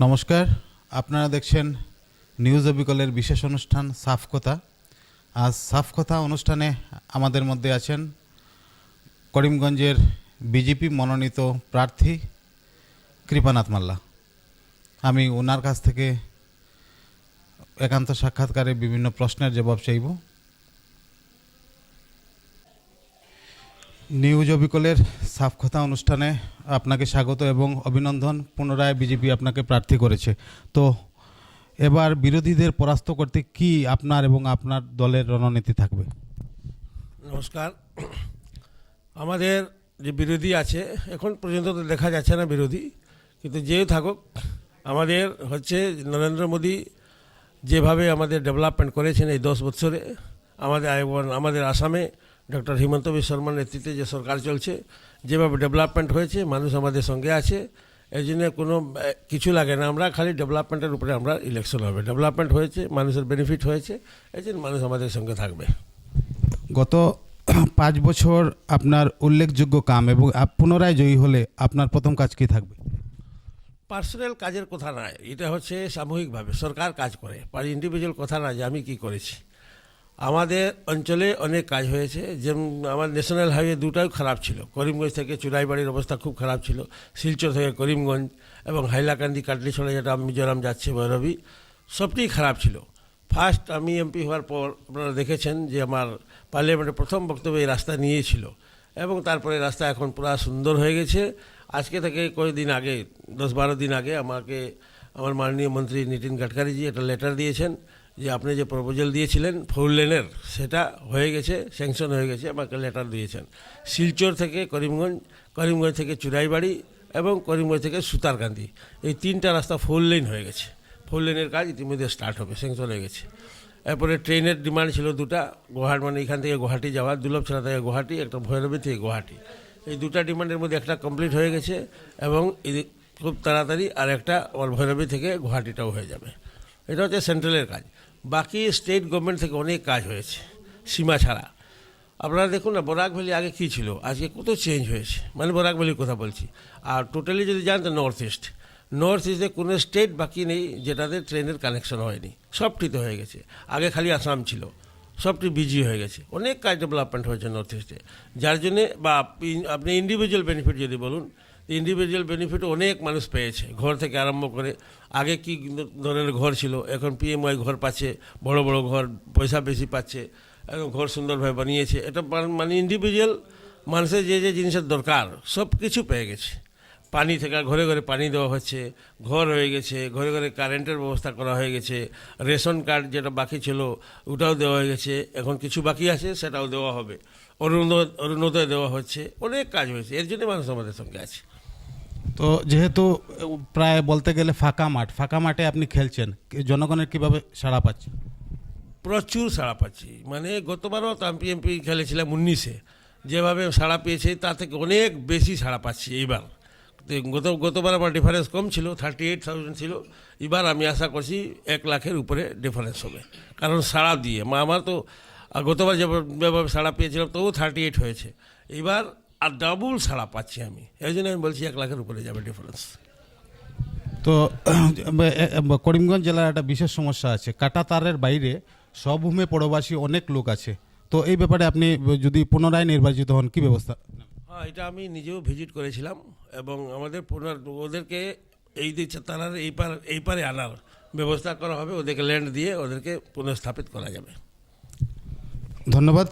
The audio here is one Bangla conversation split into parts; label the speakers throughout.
Speaker 1: নমস্কার, আপনারা দেখছেন নিউজ অবিকলের বিশেষ অনুষ্ঠান সাফ কথা আজ সাফ কথা অনুষ্ঠানে আমাদের মধ্যে আছেন করিমগঞ্জের বিজেপি মনোনীত প্রার্থী কৃপানাথ মাল্লা। আমি ওনার কাছ থেকে একান্ত সাক্ষাৎকারে বিভিন্ন প্রশ্নের জবাব চাইব। নিউজ অবিকলের সাফ কথা অনুষ্ঠানে আপনাকে স্বাগত এবং অভিনন্দন। পুনরায় বিজেপি আপনাকে প্রার্থী করেছে। তো এবার বিরোধীদের পরাস্ত করতে কি আপনার এবং আপনার দলের রণনীতি থাকবে?
Speaker 2: নমস্কার। আমাদের যে বিরোধী আছে, এখন পর্যন্ত তো দেখা যাচ্ছে না বিরোধী। কিন্তু যেও থাকুক, আমাদের হচ্ছে নরেন্দ্র মোদী যেভাবে আমাদের ডেভেলপমেন্ট করেছেন এই দশ বছরে আমাদের আমাদের আসামে ডক্টর হিমন্ত বিশ্ব শর্মার নেতৃত্বে যে সরকার চলছে যেভাবে ডেভেলপমেন্ট হয়েছে মানুষ আমাদের সঙ্গে আছে এই জন্য কোনো কিছু লাগে না। আমরা খালি ডেভেলপমেন্টের উপরে আমরা ইলেকশন হবে। ডেভেলপমেন্ট হয়েছে মানুষের বেনিফিট হয়েছে এই জন্য মানুষ আমাদের সঙ্গে থাকবে।
Speaker 1: গত পাঁচ বছর আপনার উল্লেখযোগ্য কাম এবং পুনরায় জয়ী হলে আপনার প্রথম কাজ কি থাকবে?
Speaker 2: পার্সোনাল কাজের কথা নয় এটা হচ্ছে সামূহিকভাবে। সরকার কাজ করে আর ইন্ডিভিজুয়াল কথা না যে আমি কি করেছি। আমাদের অঞ্চলে অনেক কাজ হয়েছে। যেমন আমার ন্যাশনাল হাইওয়ে দুটাও খারাপ ছিল। করিমগঞ্জ থেকে চুরাইবাড়ির অবস্থা খুব খারাপ ছিল। শিলচর থেকে করিমগঞ্জ এবং হাইলাকান্দি, কাটলিছড়া যেটা মিজোরাম যাচ্ছে, ভৈরবী, সবটাই খারাপ ছিল। ফার্স্ট আমি এমপি হওয়ার পর আপনারা দেখেছেন যে আমার পার্লামেন্টের প্রথম বক্তব্য এই রাস্তা নিয়েছিল এবং তারপরে রাস্তা এখন পুরো সুন্দর হয়ে গেছে। আজকে থেকে কয়েকদিন আগে, দশ বারো দিন আগে আমাকে, আমার মাননীয় মন্ত্রী নীতিন গাডকারিজি একটা লেটার দিয়েছেন। যে আপনি যে প্রপোজাল দিয়েছিলেন ফোর লেনের সেটা হয়ে গেছে স্যাংশন হয়ে গেছে, আমাকে লেটার দিয়েছেন। শিলচর থেকে করিমগঞ্জ করিমগঞ্জ থেকে চুরাইবাড়ি এবং করিমগঞ্জ থেকে সুতারকান্দি। এই তিনটা রাস্তা ফোর লেন হয়ে গেছে। ফোর লেনের কাজ ইতিমধ্যে স্টার্ট হবে স্যাংশন হয়ে গেছে। এরপরে ট্রেনের ডিমান্ড ছিল দুটা, গুয়াহাটি মানে এখান থেকে গুয়াহাটি যাওয়া দুর্লভছড়া থেকে গুয়াহাটি, একটা ভৈরবী থেকে গুয়াহাটি। এই দুটা ডিমান্ডের মধ্যে একটা কমপ্লিট হয়ে গেছে এবং খুব তাড়াতাড়ি আর একটা আমার ভৈরবী থেকে গুয়াহাটিটাও হয়ে যাবে। এটা হচ্ছে সেন্ট্রালের কাজ। বাকি স্টেট গভর্নমেন্ট থেকে অনেক কাজ হয়েছে, সীমা ছাড়া। আপনারা দেখুন না, বরাক ভ্যালি আগে কী ছিল? আজকে কত চেঞ্জ হয়েছে। মানে বরাক ভ্যালির কথা বলছি। আর টোটালি যদি যান তো নর্থ ইস্ট নর্থ ইস্টে কোনো স্টেট বাকি নেই যেটাতে ট্রেনের কানেকশন হয়নি। সবটিতে হয়ে গেছে। আগে খালি আসাম ছিল। সবটি বিজি হয়ে গেছে। অনেক কাজ ডেভেলপমেন্ট হয়েছে নর্থ ইস্টে যার জন্যে বা আপনি ইন্ডিভিজুয়াল বেনিফিট যদি বলুন ইন্ডিভিজুয়াল বেনিফিট অনেক মানুষ পেয়েছে। ঘর থেকে আরম্ভ করে, আগে কি ধরনের ঘর ছিল? এখন পিএমওয়াই ঘর পাচ্ছে, বড় বড় ঘর, পয়সা বেশি পাচ্ছে এবং ঘর সুন্দরভাবে বানিয়েছে। এটা মানে ইন্ডিভিজুয়াল মানুষের যে যে জিনিসের দরকার সব কিছু পেয়ে গেছে। পানি থেকে ঘরে ঘরে পানি দেওয়া হচ্ছে, ঘর হয়ে গেছে, ঘরে ঘরে কারেন্টের ব্যবস্থা করা হয়ে গেছে, রেশন কার্ড যেটা বাকি ছিল, ওটাও দেওয়া হয়ে গেছে, এখন কিছু বাকি আছে, সেটাও দেওয়া হবে। অরুণোদয় অরুণোদয় দেওয়া হচ্ছে। অনেক কাজ হয়েছে। এর জন্য মানুষ আমাদের সঙ্গে আছে।
Speaker 1: তো যেহেতু প্রায় বলতে গেলে ফাঁকা মাঠ ফাঁকা মাঠে আপনি খেলছেন জনগণের কীভাবে সাড়া পাচ্ছেন
Speaker 2: প্রচুর সাড়া পাচ্ছি। মানে গতবারও তো আমি এমপি খেলেছিলাম উনিশে। যেভাবে সাড়া পেয়েছে তার থেকে অনেক বেশি সাড়া পাচ্ছি এইবার। গত গতবার আমার ডিফারেন্স কম ছিল থার্টি এইট থাউজেন্ড ছিল। এবার আমি আশা করছি এক লাখের উপরে ডিফারেন্স হবে। কারণ সাড়া দিয়ে আমার তো আহ, গতবার যেভাবে সাড়া পেয়েছিলাম তবু থার্টি এইট হয়েছে। এবার আর ডাবল সাড়া পাচ্ছি আমি। এই জন্য আমি বলছি এক লাখের উপরে যাবে ডিফারেন্স
Speaker 1: তো করিমগঞ্জ জেলার একটা বিশেষ সমস্যা আছে। কাটা তারের বাইরে সবভূমে পরবাসী অনেক লোক আছে। তো এই ব্যাপারে আপনি যদি পুনরায় নির্বাচিত হন কি ব্যবস্থা?
Speaker 2: হ্যাঁ এটা আমি নিজেও ভিজিট করেছিলাম এবং আমাদের পুনর ওদেরকে এই দিচ্ছে তারা এই পার এই পারে আনার ব্যবস্থা করা হবে। ওদেরকে ল্যান্ড দিয়ে ওদেরকে পুনঃস্থাপিত করা যাবে।
Speaker 1: ধন্যবাদ।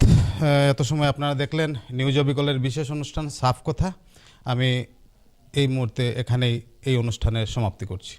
Speaker 1: এত সময় আপনারা দেখলেন নিউজ অবিকলের বিশেষ অনুষ্ঠান সাফ কথা। আমি এই মুহূর্তে এখানেই এই অনুষ্ঠানের সমাপ্তি করছি।